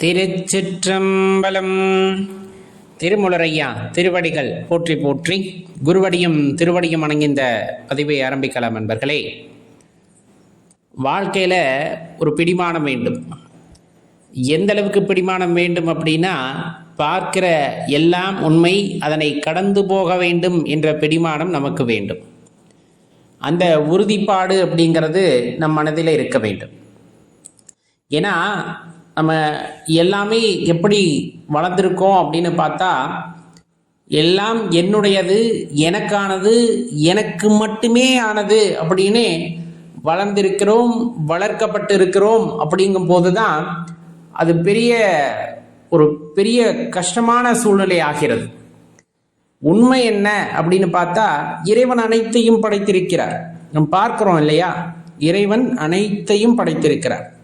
திருச்சிற்றம்பலம். திருமுலரையா திருவடிகள் போற்றி போற்றி குருவடியும் திருவடியும் அணங்கிந்த பதிவை ஆரம்பிக்கலாம் நண்பர்களே. வாழ்க்கையில் ஒரு பிடிமானம் வேண்டும். எந்த அளவுக்கு பிடிமானம் வேண்டும் அப்படின்னா பார்க்கிற எல்லாம் உண்மை அதனை கடந்து போக வேண்டும் என்ற பிடிமானம் நமக்கு வேண்டும். அந்த உறுதிப்பாடு அப்படிங்கிறது நம் மனதில் இருக்க வேண்டும். ஏன்னா நம்ம எல்லாமே எப்படி வளர்ந்துருக்கோம் அப்படின்னு பார்த்தா எல்லாம் என்னுடையது எனக்கானது எனக்கு மட்டுமே ஆனது அப்படின்னு வளர்ந்திருக்கிறோம் வளர்க்கப்பட்டு இருக்கிறோம் அப்படிங்கும் போது தான் அது பெரிய ஒரு பெரிய கஷ்டமான சூழ்நிலை ஆகிறது. உண்மை என்ன அப்படின்னு பார்த்தா இறைவன் அனைத்தையும் படைத்திருக்கிறார். நம்ம பார்க்கிறோம் இல்லையா? இறைவன் அனைத்தையும் படைத்திருக்கிறார்.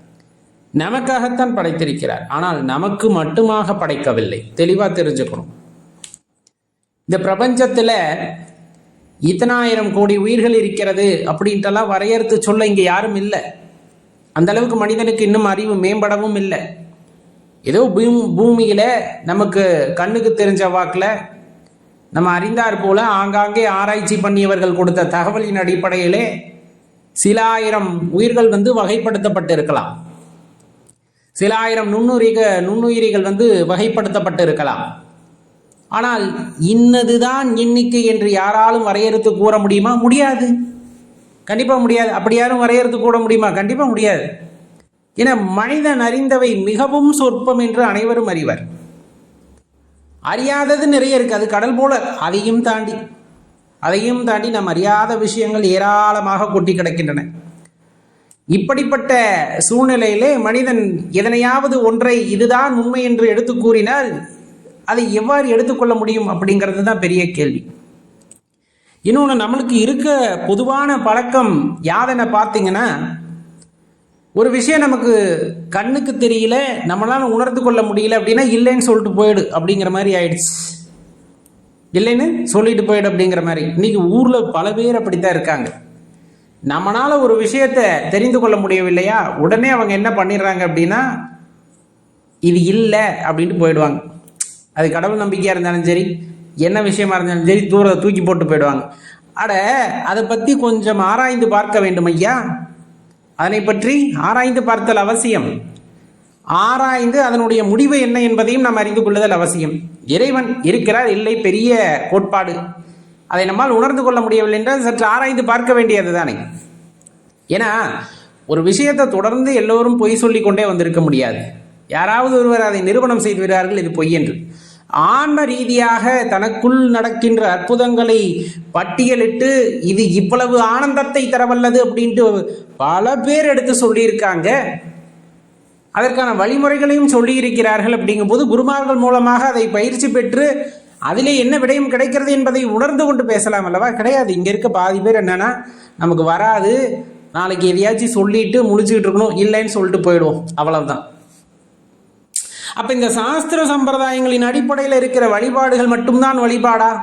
நமக்காகத்தான் படைத்திருக்கிறார். ஆனால் நமக்கு மட்டுமாக படைக்கவில்லை. தெளிவா தெரிஞ்சுக்கணும். இந்த பிரபஞ்சத்துல இத்தனாயிரம் கோடி உயிர்கள் இருக்கிறது அப்படின்ட்டெல்லாம் வரையறுத்து சொல்ல இங்க யாரும் இல்லை. அந்த அளவுக்கு மனிதனுக்கு இன்னும் அறிவு மேம்படவும் இல்லை. ஏதோ பூம் பூமியில நமக்கு கண்ணுக்கு தெரிஞ்ச வாக்குல நம்ம அறிந்தார் போல ஆங்காங்கே ஆராய்ச்சி பண்ணியவர்கள் கொடுத்த தகவலின் அடிப்படையிலே சில ஆயிரம் உயிர்கள் வந்து வகைப்படுத்தப்பட்டிருக்கலாம். சில ஆயிரம் நுண்ணுயிரிக நுண்ணுயிரிகள் வந்து வகைப்படுத்தப்பட்டு இருக்கலாம் ஆனால் இன்னதுதான் எண்ணிக்கை என்று யாராலும் வரையறுத்து கூற முடியுமா? முடியாது. கண்டிப்பாக முடியாது. அப்படி யாரும் வரையறுத்து கூற முடியுமா? கண்டிப்பாக முடியாது. என மனிதன் அறிந்தவை மிகவும் சொற்பம் என்று அனைவரும் அறிவர். அறியாதது நிறைய இருக்குது அது கடல் போல. அதையும் தாண்டி அதையும் தாண்டி நாம் அறியாத விஷயங்கள் ஏராளமாக கொட்டி கிடக்கின்றன. இப்படிப்பட்ட சூழ்நிலையிலே மனிதன் எதனையாவது ஒன்றை இதுதான் உண்மை என்று எடுத்து கூறினால் அதை எவ்வாறு எடுத்துக்கொள்ள முடியும் அப்படிங்கிறது தான் பெரிய கேள்வி. இன்னொன்று நம்மளுக்கு இருக்க பொதுவான பழக்கம் யாதென பார்த்தீங்கன்னா ஒரு விஷயம் நமக்கு கண்ணுக்கு தெரியல நம்மளால் உணர்ந்து கொள்ள முடியல அப்படின்னா இல்லைன்னு சொல்லிட்டு போயிடு அப்படிங்கிற மாதிரி ஆயிடுச்சு. இல்லைன்னு சொல்லிட்டு போயிடு அப்படிங்கிற மாதிரி. இன்னைக்கு ஊரில் பல பேர் அப்படித்தான் இருக்காங்க. நம்மளால ஒரு விஷயத்தை தெரிந்து கொள்ள முடியவில்லையா? உடனே அவங்க என்ன பண்ணிடுறாங்க அப்படின்னா இது இல்லை அப்படின்ட்டு போயிடுவாங்க. அது கடவுள் நம்பிக்கையாக இருந்தாலும் சரி என்ன விஷயமா இருந்தாலும் சரி தூரத்தை தூக்கி போட்டு போயிடுவாங்க. அட அதை பற்றி கொஞ்சம் ஆராய்ந்து பார்க்க வேண்டும் ஐயா. அதனை பற்றி ஆராய்ந்து பார்த்தல் அவசியம். ஆராய்ந்து அதனுடைய முடிவு என்ன என்பதையும் நாம் அறிந்து கொள்ளுதல் அவசியம். இறைவன் இருக்கிறார் இல்லை பெரிய கோட்பாடு. அதை நம்மால் உணர்ந்து கொள்ள முடியவில்லை என்றால் சற்று ஆராய்ந்து பார்க்க வேண்டியது தானே. ஏன்னா ஒரு விஷயத்தை தொடர்ந்து எல்லோரும் பொய் சொல்லி கொண்டே வந்திருக்க முடியாது. யாராவது ஒருவர் அதை நிறுவனம் செய்து விடுவார்கள் இது பொய் என்று. ஆன்ம ரீதியாக தனக்குள் நடக்கின்ற அற்புதங்களை பட்டியலிட்டு இது இவ்வளவு ஆனந்தத்தை தரவல்லது அப்படின்ட்டு பல பேர் எடுத்து சொல்லியிருக்காங்க. அதற்கான வழிமுறைகளையும் சொல்லியிருக்கிறார்கள் அப்படிங்கும்போது குருமார்கள் மூலமாக அதை பயிற்சி பெற்று அதிலே என்ன விடயம் கிடைக்கிறது என்பதை உணர்ந்து கொண்டு பேசலாம் அல்லவா? கிடையாது. இங்கே இருக்க பாதி பேர் என்னன்னா நமக்கு வராது. நாளைக்கு எதையாச்சும் சொல்லிட்டு முடிச்சுக்கிட்டு இருக்கணும். இல்லைன்னு சொல்லிட்டு போயிடுவோம். அவ்வளவுதான். அப்ப இந்த சாஸ்திர சம்பிரதாயங்களின் அடிப்படையில் இருக்கிற வழிபாடுகள் மட்டும்தான் வழிபாடா?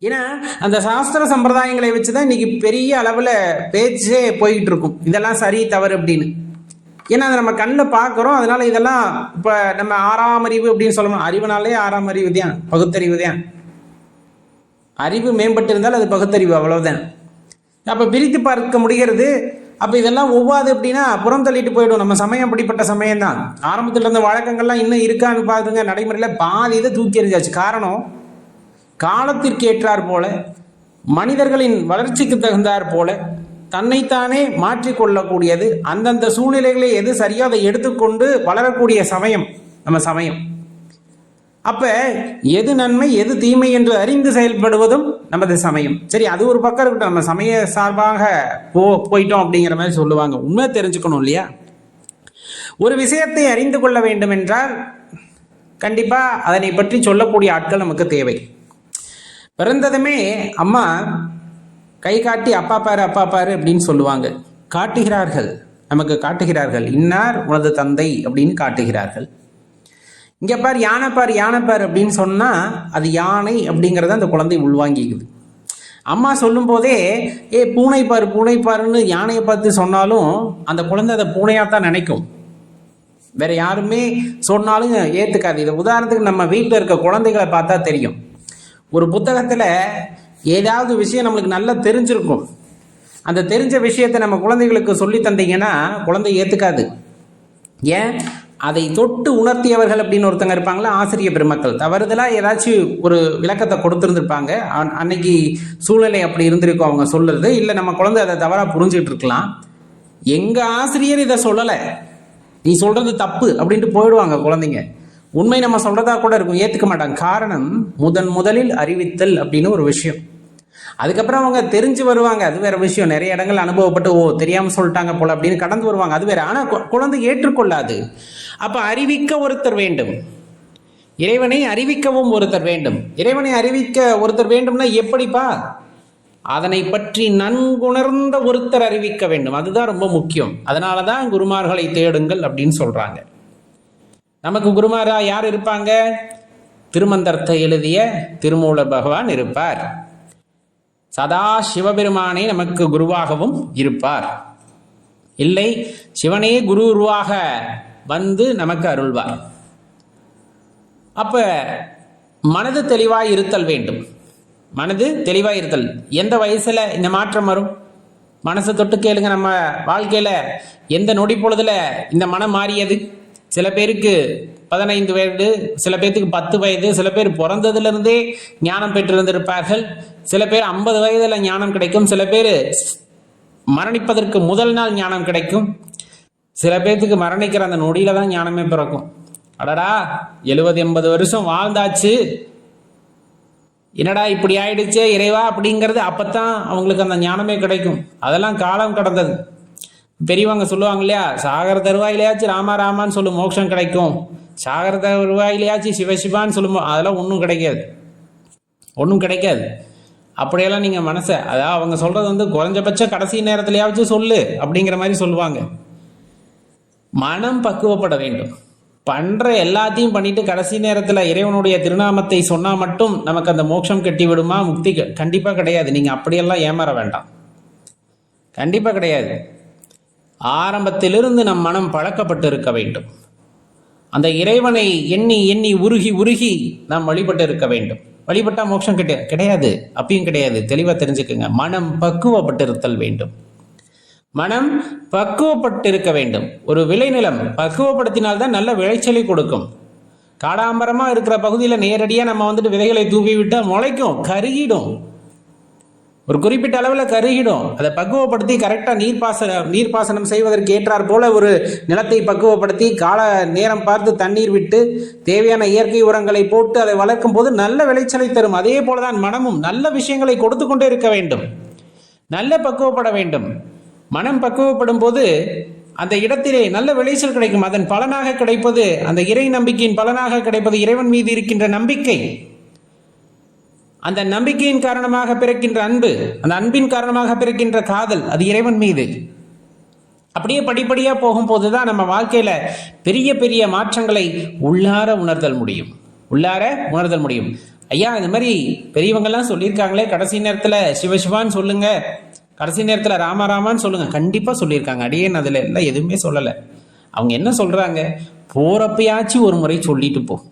ஏன்னா அந்த சாஸ்திர சம்பிரதாயங்களை வச்சுதான் இன்னைக்கு பெரிய அளவுல பேச்சே போய்கிட்டு இருக்கும். இதெல்லாம் சரி தவறு அப்படின்னு. ஏன்னா அதை நம்ம கண்ணில் பார்க்குறோம். அதனால இதெல்லாம் இப்போ நம்ம ஆறாம் அறிவு அப்படின்னு சொல்லணும். அறிவுனாலே ஆறாம் அறிவு தான் பகுத்தறிவு தான் அறிவு மேம்பட்டு இருந்தால் அது பகுத்தறிவு அவ்வளவுதான். அப்போ பிரித்து பார்க்க முடிகிறது. அப்போ இதெல்லாம் ஒவ்வாது அப்படின்னா புறம் தள்ளிட்டு போயிடும். நம்ம சமயம் அப்படிப்பட்ட சமயம் தான் ஆரம்பத்தில் இருந்த வழக்கங்கள்லாம் இன்னும் இருக்கான்னு பாருங்க. நடைமுறையில் பாதி இதை தூக்கி எறிஞ்சாச்சு. காரணம் காலத்திற்கு ஏற்றார் போல மனிதர்களின் வளர்ச்சிக்கு தகுந்தாற் போல தன்னைத்தானே மாற்றிக்கொள்ளக்கூடியது. அந்தந்த சூழ்நிலைகளை எது சரியோ அதை எடுத்துக்கொண்டு வளரக்கூடிய சமயம் நம்ம சமயம். அப்ப எது நன்மை எது தீமை என்று அறிந்து செயல்படுவதும் நமது சமயம். சரி அது ஒரு பக்கம் இருக்கட்டும். நம்ம சமய சார்பாக போ போயிட்டோம் அப்படிங்கிற மாதிரி சொல்லுவாங்க. உண்மை தெரிஞ்சுக்கணும் இல்லையா? ஒரு விஷயத்தை அறிந்து கொள்ள வேண்டும் என்றால் கண்டிப்பா அதனை பற்றி சொல்லக்கூடிய ஆட்கள் நமக்கு தேவை. பிறந்ததுமே அம்மா கை காட்டி அப்பா பாரு அப்பா பாரு அப்படின்னு சொல்லுவாங்க. காட்டுகிறார்கள். நமக்கு காட்டுகிறார்கள். இன்னார் உனது தந்தை அப்படின்னு காட்டுகிறார்கள். இங்கே பார் யானை பார் யானை பார் அப்படின்னு சொன்னால் அது யானை அப்படிங்கிறத அந்த குழந்தை உள்வாங்கிக்குது. அம்மா சொல்லும் போதே ஏ பூனை பார் பூனை பாருன்னு யானையை பார்த்து சொன்னாலும் அந்த குழந்தை அதை பூனையாக தான் நினைக்கும். வேற யாருமே சொன்னாலும் ஏற்றுக்காது இது உதாரணத்துக்கு நம்ம வீட்டில் இருக்க குழந்தைகளை பார்த்தா தெரியும். ஒரு புத்தகத்தில் ஏதாவது விஷயம் நம்மளுக்கு நல்லா தெரிஞ்சிருக்கும். அந்த தெரிஞ்ச விஷயத்தை நம்ம குழந்தைகளுக்கு சொல்லி தந்தீங்கன்னா குழந்தை ஏற்றுக்காது ஏன்? அதை தொட்டு உணர்த்தியவர்கள் அப்படின்னு ஒருத்தங்க இருப்பாங்களா ஆசிரிய பெருமக்கள். தவறுதலாக ஏதாச்சும் ஒரு விளக்கத்தை கொடுத்துருந்துருப்பாங்க. அன்னைக்கு சூழ்நிலை அப்படி இருந்திருக்கும் அவங்க சொல்றது. இல்லை நம்ம குழந்தை அதை தவறாக புரிஞ்சுக்கிட்டு இருக்கலாம் எங்கள் ஆசிரியர் இதை சொல்லலை. நீ சொல்றது தப்பு அப்படின்ட்டு போயிடுவாங்க குழந்தைங்க. உண்மை நம்ம சொல்றதா கூட இருக்கும். ஏற்றுக்க மாட்டாங்க. காரணம் முதன் முதலில் அறிவித்தல் அப்படின்னு ஒரு விஷயம். அதுக்கப்புறம் அவங்க தெரிஞ்சு வருவாங்க. அது வேற விஷயம். நிறைய இடங்கள் அனுபவப்பட்டு ஓ தெரியாம சொல்லிட்டாங்க போல அப்படின்னு கடந்து வருவாங்க. அது வேற. ஆனா குழந்தை ஏற்றுக்கொள்ளாது. அப்ப அறிவிக்க ஒருத்தர் வேண்டும். இறைவனை அறிவிக்கவும் ஒருத்தர் வேண்டும். இறைவனை அறிவிக்க ஒருத்தர் வேண்டும்னா எப்படிப்பா? அதனை பற்றி நன்குணர்ந்த ஒருத்தர் அறிவிக்க வேண்டும். அதுதான் ரொம்ப முக்கியம். அதனால தான் குருமார்களை தேடுங்கள் அப்படின்னு சொல்றாங்க. நமக்கு குருமாரா யார் இருப்பாங்க? திருமந்தரத்தை எழுதிய திருமூலர் பகவான் இருப்பார். சதா சிவபெருமானே நமக்கு குருவாகவும் இருப்பார். இல்லை சிவனே குரு உருவாக வந்து நமக்கு அருள்வார். அப்ப மனது தெளிவாய் இருத்தல் வேண்டும். மனது தெளிவாய் இருத்தல். எந்த வயசுல இந்த மாற்றம் வரும்? மனசை தொட்டு கேளுங்க நம்ம வாழ்க்கையில. எந்த நொடி பொழுதுல இந்த மனம் மாறியது? சில பேருக்கு பதினைந்து வயது சில பேர்த்துக்கு பத்து வயது சில பேர் பிறந்ததுலேருந்தே ஞானம் பெற்றிருந்திருப்பார்கள். சில பேர் ஐம்பது வயதில் ஞானம் கிடைக்கும். சில பேர் மரணிப்பதற்கு முதல் நாள் ஞானம் கிடைக்கும். சில பேர்த்துக்கு மரணிக்கிற அந்த நொடியில தான் ஞானமே பிறக்கும். அடடா எழுபது எண்பது வருஷம் வாழ்ந்தாச்சு. என்னடா இப்படி ஆயிடுச்சே இறைவா அப்படிங்கிறது அப்பத்தான் அவங்களுக்கு அந்த ஞானமே கிடைக்கும். அதெல்லாம் காலம் கடந்தது. பெரியவங்க சொல்லுவாங்க இல்லையா சாகர தருவாயிலையாச்சும் ராமா ராமான்னு சொல்லு மோட்சம் கிடைக்கும். சாகர தருவாயிலையாச்சும் சிவசிவான்னு சொல்லும் அதெல்லாம் ஒன்றும் கிடைக்காது. ஒன்றும் கிடைக்காது. அப்படியெல்லாம் நீங்கள் மனசை அதாவது அவங்க சொல்கிறது வந்து குறைஞ்சபட்சம் கடைசி நேரத்துலையாச்சும் சொல்லு அப்படிங்கிற மாதிரி சொல்லுவாங்க. மனம் பக்குவப்பட வேண்டும். பண்ணுற எல்லாத்தையும் பண்ணிட்டு கடைசி நேரத்தில் இறைவனுடைய திருநாமத்தை சொன்னால் மட்டும் நமக்கு அந்த மோட்சம் கட்டி விடுமா முக்தி கண்டிப்பாக கிடையாது. நீங்கள் அப்படியெல்லாம் ஏமாற வேண்டாம். கண்டிப்பாக கிடையாது. ஆரம்பத்திலிருந்து நம் மனம் பழக்கப்பட்டு இருக்க வேண்டும். அந்த இறைவனை எண்ணி எண்ணி உருகி உருகி நாம் வழிபட்டு இருக்க வேண்டும். வழிபட்டால் மோட்சம் கிட்ட கிடையாது. அப்பயும் கிடையாது. தெளிவாக தெரிஞ்சுக்கோங்க. மனம் பக்குவப்பட்டு இருத்தல் வேண்டும். மனம் பக்குவப்பட்டிருக்க வேண்டும். ஒரு விளைநிலம் பக்குவப்படுத்தினால்தான் நல்ல விளைச்சலை கொடுக்கும். காடாம்பரமாக இருக்கிற பகுதியில் நேரடியாக நம்ம வந்துட்டு விதைகளை தூவி விட்டால் முளைக்கும் கருகிடும். ஒரு குறிப்பிட்ட அளவில் கருகிடும். அதை பக்குவப்படுத்தி கரெக்டாக நீர்ப்பாசன நீர்ப்பாசனம் செய்வதற்கு ஏற்றாற் போல ஒரு நிலத்தை பக்குவப்படுத்தி கால நேரம் பார்த்து தண்ணீர் விட்டு தேவையான இயற்கை உரங்களை போட்டு அதை வளர்க்கும் போது நல்ல விளைச்சலை தரும். அதே போலதான் மனமும் நல்ல விஷயங்களை கொடுத்து கொண்டே இருக்க வேண்டும். நல்ல பக்குவப்பட வேண்டும். மனம் பக்குவப்படும் போது அந்த இடத்திலே நல்ல விளைச்சல் கிடைக்கும். அதன் பலனாக கிடைப்பது அந்த இறை நம்பிக்கையின் பலனாக கிடைப்பது இறைவன் மீது இருக்கின்ற நம்பிக்கை. அந்த நம்பிக்கையின் காரணமாக பிறக்கின்ற அன்பு அந்த அன்பின் காரணமாக பிறக்கின்ற காதல் அது இறைவன் மீது. அப்படியே படிப்படியாக போகும்போது தான் நம்ம வாழ்க்கையில் பெரிய பெரிய மாற்றங்களை உள்ளார உணர்தல் முடியும். உள்ளார உணர்தல் முடியும். ஐயா இந்த மாதிரி பெரியவங்கள்லாம் சொல்லியிருக்காங்களே கடைசி நேரத்தில் சிவசிவான்னு சொல்லுங்க. கடைசி நேரத்தில் ராமராமான்னு சொல்லுங்க. கண்டிப்பாக சொல்லியிருக்காங்க. அடியேன் அதில் எல்லாம் எதுவுமே சொல்லலை. அவங்க என்ன சொல்கிறாங்க போகிறப்பயாச்சும் ஒரு முறை சொல்லிட்டு போ.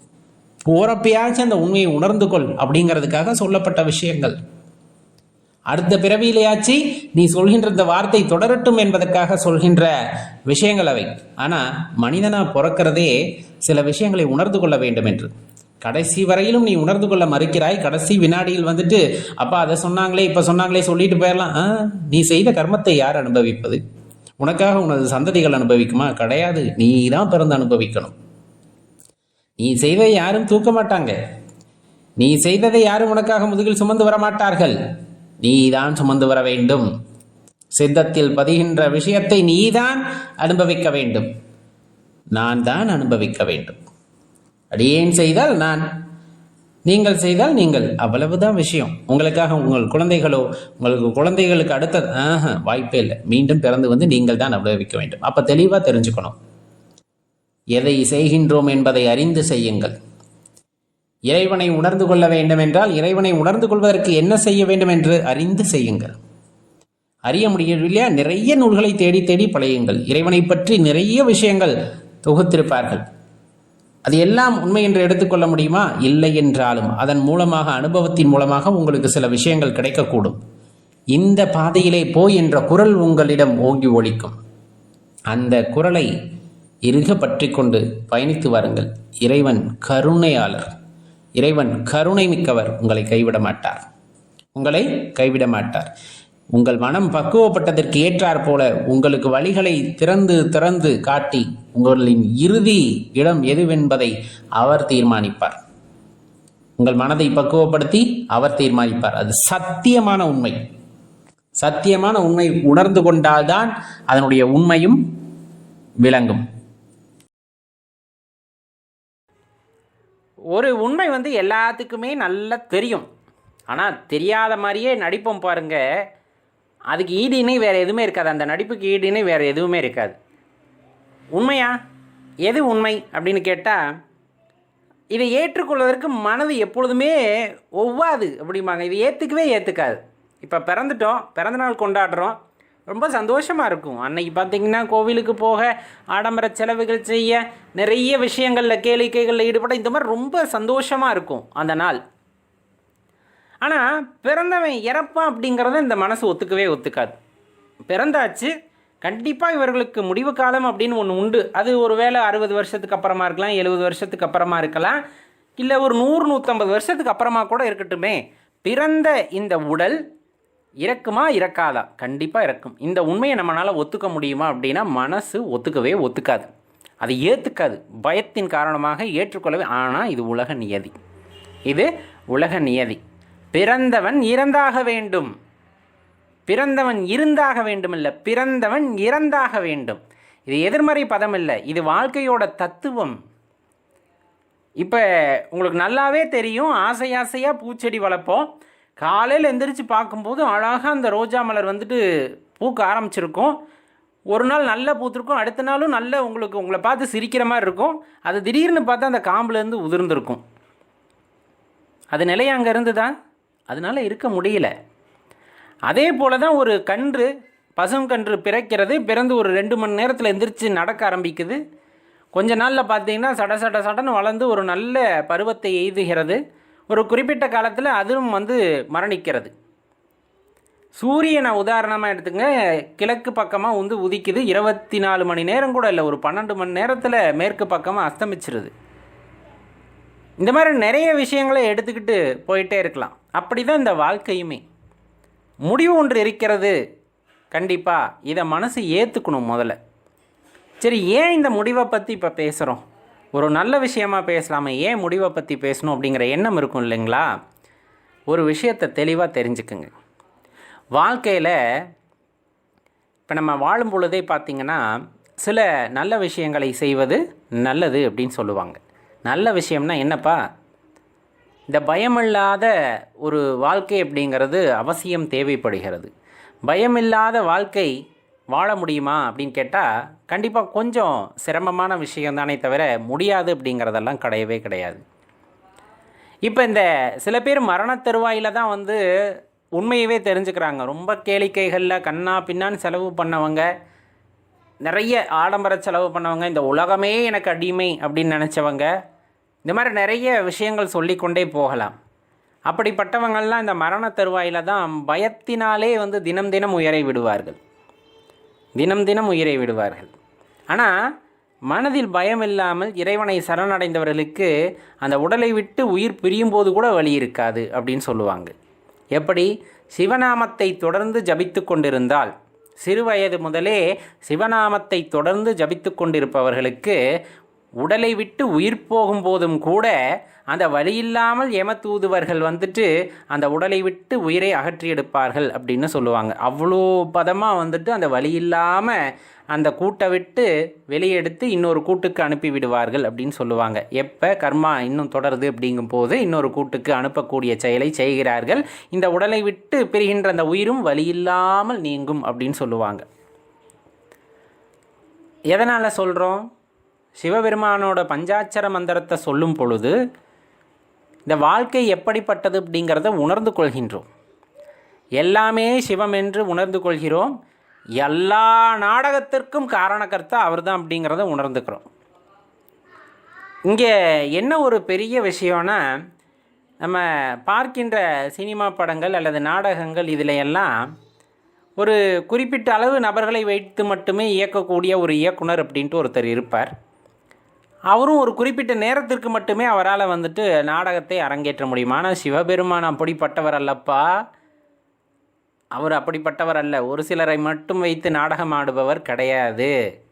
போகிறப்பயாச்சும் அந்த உண்மையை உணர்ந்து கொள் அப்படிங்கிறதுக்காக சொல்லப்பட்ட விஷயங்கள். அடுத்த பிறவியிலேயாச்சு நீ சொல்கின்ற இந்த வார்த்தை தொடரட்டும் என்பதற்காக சொல்கின்ற விஷயங்கள் அவை. ஆனால் மனிதனாக பிறக்கிறதே சில விஷயங்களை உணர்ந்து கொள்ள வேண்டும் என்று. கடைசி வரையிலும் நீ உணர்ந்து கொள்ள மறுக்கிறாய். கடைசி வினாடியில் வந்துட்டு அப்பா அதை சொன்னாங்களே இப்போ சொன்னாங்களே சொல்லிட்டு போயிடலாம் ஆ, நீ செய்த கர்மத்தை யார் அனுபவிப்பது? உனக்காக உனது சந்ததிகள் அனுபவிக்குமா? கிடையாது. நீ தான் பிறந்து அனுபவிக்கணும். நீ செய்ததை யாரும் தூக்க மாட்டாங்க நீ செய்ததை யாரும் உனக்காக முதுகில் சுமந்து வர மாட்டார்கள் நீதான் சுமந்து வர வேண்டும். சித்தத்தில் பதிகின்ற விஷயத்தை நீதான் அனுபவிக்க வேண்டும். நான் தான் அனுபவிக்க வேண்டும். அடியேன் செய்தால் நான் நீங்கள் செய்தால் நீங்கள். அவ்வளவுதான் விஷயம். உங்களுக்காக உங்கள் குழந்தைகளோ உங்களுக்கு குழந்தைகளுக்கு அடுத்த வாய்ப்பே இல்லை. மீண்டும் பிறந்து வந்து நீங்கள் தான் அனுபவிக்க வேண்டும். அப்போ தெளிவாக தெரிஞ்சுக்கணும். எதை செய்கின்றோம் என்பதை அறிந்து செய்யுங்கள். இறைவனை உணர்ந்து கொள்ள வேண்டுமென்றால் இறைவனை உணர்ந்து கொள்வதற்கு என்ன செய்ய வேண்டும் என்று அறிந்து செய்யுங்கள். அறிய முடியவில்லையா நிறைய நூல்களை தேடி தேடி பழையுங்கள் இறைவனை பற்றி நிறைய விஷயங்கள் தொகுத்திருப்பார்கள். அது எல்லாம் உண்மை என்று எடுத்துக்கொள்ள முடியுமா? இல்லை என்றாலும். அதன் மூலமாக அனுபவத்தின் மூலமாக உங்களுக்கு சில விஷயங்கள் கிடைக்கக்கூடும். இந்த பாதையிலே போய் என்ற குரல் உங்களிடம் ஓங்கி ஒழிக்கும். அந்த குரலை இறுக பற்றி கொண்டு பயணித்து வாருங்கள். இறைவன் கருணையாளர். இறைவன் கருணை மிக்கவர் உங்களை கைவிட மாட்டார் உங்களை கைவிட மாட்டார் உங்கள் மனம் பக்குவப்பட்டதற்கு ஏற்றார் போல உங்களுக்கு வழிகளை திறந்து திறந்து காட்டி உங்களின் இறுதி இடம் எதுவென்பதை அவர் தீர்மானிப்பார். உங்கள் மனதை பக்குவப்படுத்தி அவர் தீர்மானிப்பார். அது சத்தியமான உண்மை. சத்தியமான உண்மை உணர்ந்து கொண்டால்தான் அதனுடைய உண்மையும் விளங்கும். ஒரு உண்மை வந்து எல்லாத்துக்குமே நல்லா தெரியும். ஆனால் தெரியாத மாதிரியே நடிப்போம் பாருங்கள் அதுக்கு ஈடு இணை வேறு எதுவுமே இருக்காது. அந்த நடிப்புக்கு ஈடு இணை வேறு எதுவுமே இருக்காது. உண்மையா? எது உண்மை அப்படின்னு கேட்டால் இதை ஏற்றுக்கொள்வதற்கு மனது எப்பொழுதுமே ஒவ்வாது அப்படிம்பாங்க. இதை ஏற்றுக்கவே ஏற்றுக்காது இப்போ பிறந்துட்டோம் பிறந்த நாள் கொண்டாடுறோம். ரொம்ப சந்தோஷமாக இருக்கும். அன்னைக்கு பார்த்தீங்கன்னா கோவிலுக்கு போக ஆடம்பர செலவுகள் செய்ய நிறைய விஷயங்களில் கேளிக்கைகளில் ஈடுபட இந்த மாதிரி ரொம்ப சந்தோஷமாக இருக்கும் அந்த நாள். ஆனால் பிறந்தவன் இறப்பான் அப்படிங்கிறத இந்த மனசு ஒத்துக்கவே ஒத்துக்காது. பிறந்தாச்சு கண்டிப்பாக இவர்களுக்கு முடிவு காலம் அப்படின்னு ஒன்று உண்டு. அது ஒரு வேளை அறுபது வருஷத்துக்கு அப்புறமா இருக்கலாம் எழுபது வருஷத்துக்கு அப்புறமா இருக்கலாம் இல்லை ஒரு நூறு நூற்றம்பது வருஷத்துக்கு அப்புறமா கூட இருக்கட்டுமே. பிறந்த இந்த உடல் இறக்குமா இறக்காதா? கண்டிப்பாக இறக்கும். இந்த உண்மையை நம்மளால் ஒத்துக்க முடியுமா அப்படின்னா மனசு ஒத்துக்கவே ஒத்துக்காது. அதை ஏற்றுக்காது பயத்தின் காரணமாக ஏற்றுக்கொள்ளவே ஆனால் இது உலக நியதி. இது உலக நியதி. பிறந்தவன் இறந்தாக வேண்டும். பிறந்தவன் இருந்தாக வேண்டும் இல்லை பிறந்தவன் இறந்தாக வேண்டும். இது எதிர்மறை பதம் இல்லை இது வாழ்க்கையோட தத்துவம். இப்போ உங்களுக்கு நல்லாவே தெரியும். ஆசை ஆசையாக பூச்செடி வளர்ப்போம். காலையில் எந்திரிச்சு பார்க்கும்போது அழகாக அந்த ரோஜா மலர் வந்துட்டு பூக்க ஆரம்பிச்சிருக்கும். ஒரு நாள் நல்லா பூத்திருக்கும் அடுத்த நாளும் நல்ல உங்களுக்கு உங்களை பார்த்து சிரிக்கிற மாதிரி இருக்கும். அது திடீர்னு பார்த்தா அந்த காம்புலேருந்து உதிர்ந்திருக்கும். அது நிலை அங்கே இருந்துதா அதனால இருக்க முடியல. அதே போல தான் ஒரு கன்று பசுங்கன்று பிறக்கிறது. பிறந்து ஒரு ரெண்டு மணி நேரத்தில் எந்திரிச்சு நடக்க ஆரம்பிக்குது. கொஞ்ச நாளில் பார்த்தீங்கன்னா சட சட சடன்னு வளர்ந்து ஒரு நல்ல பருவத்தை எய்துகிறது. ஒரு குறிப்பிட்ட காலத்தில் அதுவும் வந்து மரணிக்கிறது. சூரியனை உதாரணமாக எடுத்துங்க கிழக்கு பக்கமாக வந்து உதிக்குது இருபத்தி நாலு மணி நேரம் கூட இல்லை ஒரு பன்னெண்டு மணி நேரத்தில் மேற்கு பக்கமாக அஸ்தமிச்சிருது. இந்த மாதிரி நிறைய விஷயங்களை எடுத்துக்கிட்டு போயிட்டே இருக்கலாம். அப்படி தான் இந்த வாழ்க்கையுமே. முடிவு ஒன்று இருக்கிறது. கண்டிப்பாக இதை மனசு ஏற்றுக்கணும் முதல்ல. சரி ஏன் இந்த முடிவை பற்றி இப்போ பேசுகிறோம் ஒரு நல்ல விஷயமாக பேசலாமே ஏன் முடிவை பற்றி பேசணும் அப்படிங்கிற எண்ணம் இருக்கும் இல்லைங்களா? ஒரு விஷயத்தை தெளிவாக தெரிஞ்சுக்குங்க. வாழ்க்கையில் இப்போ நம்ம வாழும் பொழுதே பார்த்திங்கன்னா சில நல்ல விஷயங்களை செய்வது நல்லது அப்படின்னு சொல்லுவாங்க. நல்ல விஷயம்னா என்னப்பா? இந்த பயமில்லாத ஒரு வாழ்க்கை அப்படிங்கிறது அவசியம் தேவைப்படுகிறது. பயமில்லாத வாழ்க்கை வாழ முடியுமா அப்படின்னு கேட்டால் கண்டிப்பாக கொஞ்சம் சிரமமான விஷயம் தானே தவிர முடியாது அப்படிங்கிறதெல்லாம் கிடையவே கிடையாது. இப்போ இந்த சில பேர் மரண தருவாயில் தான் வந்து உண்மையவே தெரிஞ்சுக்கிறாங்க. ரொம்ப கேளிக்கைகளில் கண்ணா பின்னான்னு செலவு பண்ணவங்க நிறைய ஆடம்பர செலவு பண்ணவங்க இந்த உலகமே எனக்கு அடிமை அப்படின்னு நினச்சவங்க இந்த மாதிரி நிறைய விஷயங்கள் சொல்லிக்கொண்டே போகலாம். அப்படிப்பட்டவங்கள்லாம் இந்த மரண தருவாயில் தான் பயத்தினாலே வந்து தினம் தினம் உயரை விடுவார்கள். தினம் தினம் உயிரை விடுவார்கள். ஆனால் மனதில் பயம் இல்லாமல் இறைவனை சரணடைந்தவர்களுக்கு அந்த உடலை விட்டு உயிர் பிரியும் போது கூட வழி இருக்காது அப்படின்னு சொல்லுவாங்க. எப்படி? சிவநாமத்தை தொடர்ந்து ஜபித்து கொண்டிருந்தால் சிறுவயது முதலே சிவநாமத்தை தொடர்ந்து ஜபித்து கொண்டிருப்பவர்களுக்கு உடலை விட்டு உயிர் போகும்போதும் கூட அந்த வழியில்லாமல் எமத்தூதுவர்கள் வந்துட்டு அந்த உடலை விட்டு உயிரை அகற்றி எடுப்பார்கள் அப்படின்னு சொல்லுவாங்க. அவ்வளோ பதமாக வந்துட்டு அந்த வழி இல்லாமல் அந்த கூட்டை விட்டு வெளியெடுத்து இன்னொரு கூட்டுக்கு அனுப்பி விடுவார்கள் அப்படின்னு சொல்லுவாங்க. எப்போ? கர்மா இன்னும் தொடருது அப்படிங்கும் போது இன்னொரு கூட்டுக்கு அனுப்பக்கூடிய செயலை செய்கிறார்கள். இந்த உடலை விட்டு பிரிகின்ற அந்த உயிரும் வழியில்லாமல் நீங்கும் அப்படின்னு சொல்லுவாங்க. எதனால் சொல்கிறோம் சிவபெருமானோட பஞ்சாட்சர மந்திரத்தை சொல்லும் பொழுது இந்த வாழ்க்கை எப்படிப்பட்டது அப்படிங்கிறத உணர்ந்து கொள்கின்றோம். எல்லாமே சிவம் என்று உணர்ந்து கொள்கிறோம். எல்லா நாடகத்திற்கும் காரணக்கர்த்தா அவர் தான் அப்படிங்கிறத உணர்ந்துக்கிறோம். இங்கே என்ன ஒரு பெரிய விஷயம்னா நம்ம பார்க்கின்ற சினிமா படங்கள் அல்லது நாடகங்கள் இதில் எல்லாம் ஒரு குறிப்பிட்ட அளவு நபர்களை வைத்து மட்டுமே இயக்கக்கூடிய ஒரு இயக்குனர் அப்படின்ட்டு ஒருத்தர் இருப்பார். அவரும் ஒரு குறிப்பிட்ட நேரத்திற்கு மட்டுமே அவரால் வந்துட்டு நாடகத்தை அரங்கேற்ற முடியும்? ஆனால் சிவபெருமான் அப்படிப்பட்டவர் அல்லப்பா. அவர் அப்படிப்பட்டவர் அல்ல. ஒரு சிலரை மட்டும் வைத்து நாடகம் ஆடுபவர் கிடையாது.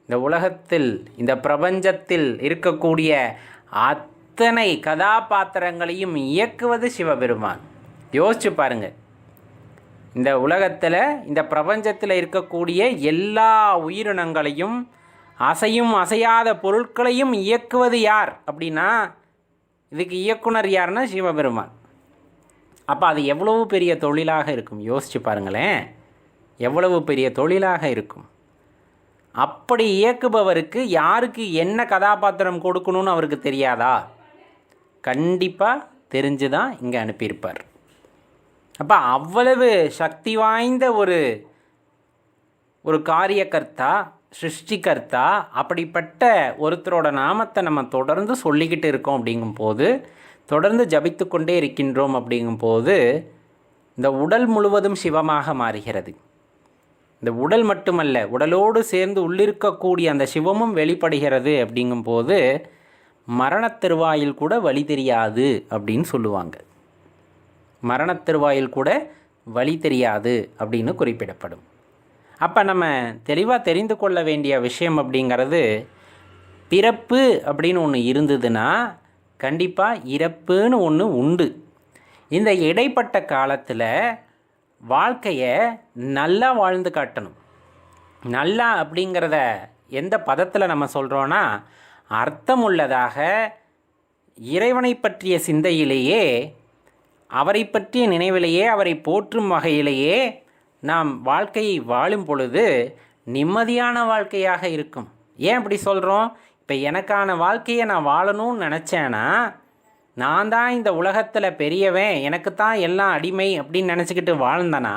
இந்த உலகத்தில் இந்த பிரபஞ்சத்தில் இருக்கக்கூடிய அத்தனை கதாபாத்திரங்களையும் இயக்குவது சிவபெருமான். யோசிச்சு பாருங்க. இந்த உலகத்தில் இந்த பிரபஞ்சத்தில் இருக்கக்கூடிய எல்லா உயிரினங்களையும் அசையும் அசையாத பொருட்களையும் இயக்குவது யார்? அப்படின்னா இதுக்கு இயக்குனர் யாருன்னா சிவபெருமான். அப்போ அது எவ்வளவு பெரிய தொழிலாக இருக்கும்? யோசிச்சு பாருங்களேன். எவ்வளவு பெரிய தொழிலாக இருக்கும்? அப்படி இயக்குபவருக்கு யாருக்கு என்ன கதாபாத்திரம் கொடுக்கணும்னு அவருக்கு தெரியாதா? கண்டிப்பாக தெரிஞ்சு தான் இங்கே அனுப்பியிருப்பார். அப்போ அவ்வளவு சக்தி வாய்ந்த ஒரு ஒரு காரியகர்த்தா சிருஷ்டிகர்த்தா அப்படிப்பட்ட ஒருத்தரோட நாமத்தை நம்ம தொடர்ந்து சொல்லிக்கிட்டு இருக்கோம் அப்படிங்கும்போது தொடர்ந்து ஜபித்து கொண்டே இருக்கின்றோம் அப்படிங்கும்போது இந்த உடல் முழுவதும் சிவமாக மாறுகிறது. இந்த உடல் மட்டுமல்ல உடலோடு சேர்ந்து உள்ளிருக்கக்கூடிய அந்த சிவமும் வெளிப்படுகிறது அப்படிங்கும்போது மரணத்திருவாயில் கூட வழி தெரியாது அப்படின்னு சொல்லுவாங்க. மரணத்திருவாயில் கூட வழி தெரியாது அப்படின்னு குறிப்பிடப்படும். அப்போ நம்ம தெளிவாக தெரிந்து கொள்ள வேண்டிய விஷயம் அப்படிங்கிறது பிறப்பு அப்படின்னு ஒன்று இருந்ததுன்னா கண்டிப்பாக இறப்புன்னு ஒன்று உண்டு. இந்த இடைப்பட்ட காலத்தில் வாழ்க்கையை நல்லா வாழ்ந்து காட்டணும். நல்லா அப்படிங்கிறத எந்த பதத்தில் நம்ம சொல்கிறோன்னா அர்த்தமுள்ளதாக இறைவனை பற்றிய சிந்தையிலேயே அவரை பற்றிய நினைவிலேயே அவரை போற்றும் வகையிலேயே நாம் வாழ்க்கையை வாழும் பொழுது நிம்மதியான வாழ்க்கையாக இருக்கும். ஏன் அப்படி சொல்கிறோம் இப்போ எனக்கான வாழ்க்கையை நான் வாழணும்னு நினச்சேன்னா நான் தான் இந்த உலகத்தில் பெரியவன் எனக்கு தான் எல்லாம் அடிமை அப்படின்னு நினச்சிக்கிட்டு வாழ்ந்தனா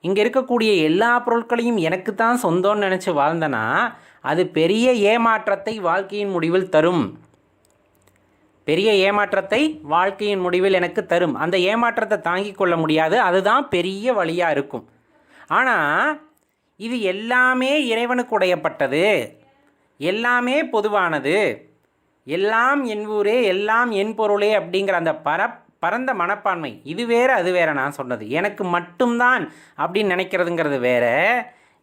இங்கே இருக்கக்கூடிய எல்லா பொருட்களையும் எனக்கு தான் சொந்தம்னு நினச்சி வாழ்ந்தனா அது பெரிய ஏமாற்றத்தை வாழ்க்கையின் முடிவில் தரும். பெரிய ஏமாற்றத்தை வாழ்க்கையின் முடிவில் எனக்கு தரும். அந்த ஏமாற்றத்தை தாங்கிக் கொள்ள முடியாது. அதுதான் பெரிய வழியாக இருக்கும். ஆனால் இது எல்லாமே இறைவனுக்கு உடையப்பட்டது. எல்லாமே பொதுவானது. எல்லாம் என் ஊரே எல்லாம் என் பொருளே அப்படிங்கிற அந்த பர பரந்த மனப்பான்மை. இது வேற அது வேற நான் சொன்னது. எனக்கு மட்டும்தான் அப்படின்னு நினைக்கிறதுங்கிறது வேற.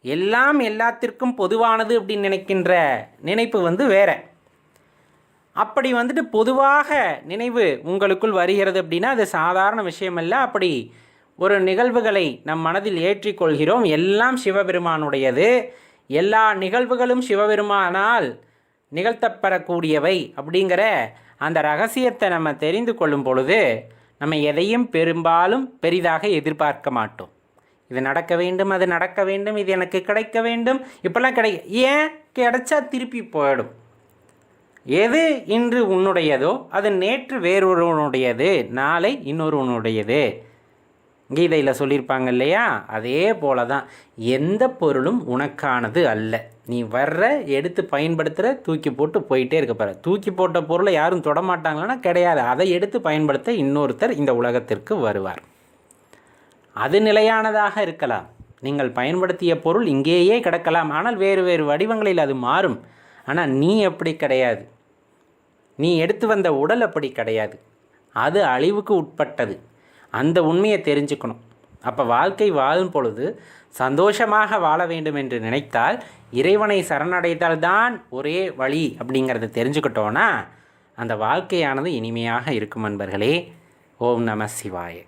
எல்லாம் எல்லாத்திற்கும் பொதுவானது அப்படின்னு நினைக்கின்ற நினைப்பு வந்து வேற. அப்படி வந்துட்டு பொதுவாக நினைவு உங்களுக்குள் வருகிறது அப்படின்னா அது சாதாரண விஷயமல்ல. அப்படி ஒரு நிகழ்வுகளை நம் மனதில் ஏற்றிக்கொள்கிறோம். எல்லாம் சிவபெருமானுடையது. எல்லா நிகழ்வுகளும் சிவபெருமானால் நிகழ்த்தப்பெறக்கூடியவை அப்படிங்கிற அந்த ரகசியத்தை நம்ம தெரிந்து கொள்ளும் பொழுது நம்ம எதையும் பெரும்பாலும் பெரிதாக எதிர்பார்க்க மாட்டோம். இது நடக்க வேண்டும் அது நடக்க வேண்டும் இது எனக்கு கிடைக்க வேண்டும். இப்போல்லாம் கிடை ஏன் கிடைச்சா திருப்பி போயிடும். எது இன்று உன்னுடையதோ அது நேற்று வேறொருவனுடையது நாளை இன்னொருவனுடையது. கீதையில் சொல்லியிருப்பாங்க இல்லையா? அதே போல தான் எந்த பொருளும் உனக்கானது அல்ல. நீ வர்ற எடுத்து பயன்படுத்துகிற தூக்கி போட்டு போயிட்டே இருக்க பாரு. தூக்கி போட்ட பொருளை யாரும் தொடமாட்டாங்களான்னா கிடையாது. அதை எடுத்து பயன்படுத்த இன்னொருத்தர் இந்த உலகத்திற்கு வருவார். அது நிலையானதாக இருக்கலாம். நீங்கள் பயன்படுத்திய பொருள் இங்கேயே கிடக்கலாம். ஆனால் வேறு வேறு வடிவங்களில் அது மாறும். ஆனால் நீ அப்படி கிடையாது. நீ எடுத்து வந்த உடல் அப்படி கிடையாது. அது அழிவுக்கு உட்பட்டது. அந்த உண்மையை தெரிஞ்சுக்கணும். அப்போ வாழ்க்கை வாழும் பொழுது சந்தோஷமாக வாழ வேண்டும் என்று நினைத்தால் இறைவனை சரணடைந்தால்தான் ஒரே வழி அப்படிங்கிறத தெரிஞ்சுக்கிட்டோன்னா அந்த வாழ்க்கையானது இனிமையாக இருக்கும் நண்பர்களே ஓம் நம சிவாயே.